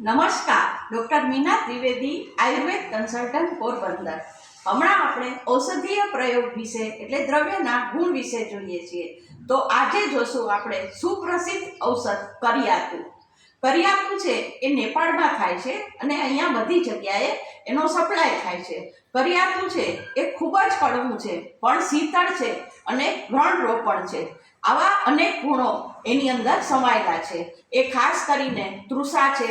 નમસ્કાર, doctor Meena Trivedi, Ayurveda consultant Porbandar. હમણાં આપણે ઔષધીય પ્રયોગ વિશે, એટલે દ્રવ્યના ગુણ વિશે જોઈએ છીએ. તો આજે જોશું આપણે સુપ્રસિદ્ધ ઔષધ કરિયાતું. કરિયાતું છે, એ નેપાળમાં થાય છે અને અહીંયા બધી જગ્યાએ એનો સપ્લાય થાય છે. કરિયાતું છે, એ ખૂબ જ કડવું છે, પણ શીતળ છે અને રોપણ છે. આવા અનેક ગુણો એની અંદર સમાયેલા છે. એ ખાસ કરીને તૃષા છે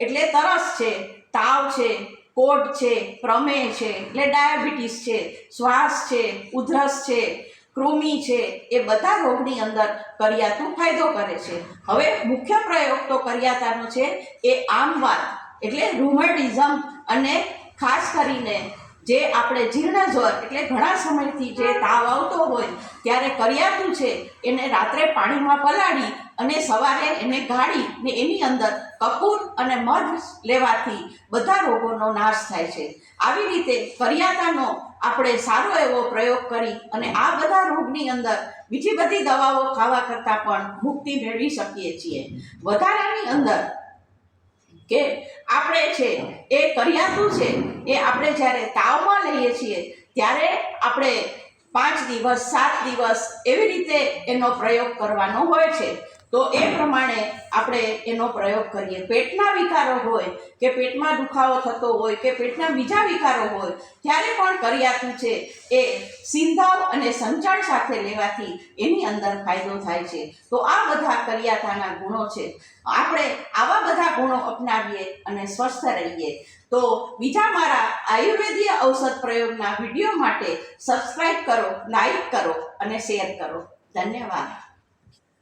એટલે તરસ છે, તાવ છે, કોટ છે, પ્રમેય છે, એટલે ડાયાબિટીસ છે, શ્વાસ છે, ઉધરસ છે, કૃમિ છે, એ બધા રોગની અંદર કરિયાતું ફાયદો કરે છે. હવે મુખ્ય પ્રયોગ તો કરિયાતાનો છે, એ આમવાત એટલે રૂમેટિઝમ અને ખાસ કરીને જે આપણે જીર્ણ જ્વર, એટલે ઘણા સમયથી જે તાવ આવતો હોય, ત્યારે કરિયાતું છે, એને રાત્રે પાણીમાં પલાળી અને સવારે એને ગાળી ને એની અંદર કપૂર અને મધ લેવાથી બધા રોગોનો નાશ થાય છે. આવી રીતે કરિયાતાનો આપણે સારો એવો પ્રયોગ કરી અને આ બધા રોગની અંદર બીજી બધી દવાઓ ખાવા કરતાં પણ મુક્તિ મેળવી શકીએ છીએ. વધારાની અંદર કે આપણે એ કરિયાતું છે? એ આપણે જ્યારે તાવમાં લઈએ છીએ, ત્યારે આપણે પાંચ દિવસ, સાત દિવસ એવી રીતે એનો પ્રયોગ કરવાનો હોય છે. તો એ પ્રમાણે આપણે એનો પ્રયોગ કરીએ. પેટના વિકારો હોય કે પેટમાં દુખાવો થતો હોય કે પેટના બીજા વિકારો હોય, ત્યારે પણ કરિયાતું છે એ સિંધાવ અને સંચાળ સાથે લેવાથી એની અંદર ફાયદો થાય છે. તો આ બધા કરિયાતાના ગુણો છે. આપણે આવા બધા ગુણો અપનાવીએ અને સ્વસ્થ રહીએ. તો બીજા મારા આયુર્વેદીય ઔષધ પ્રયોગના વીડિયો માટે સબસ્ક્રાઈબ કરો લાઈક કરો અને શેર કરો. ધન્યવાદ.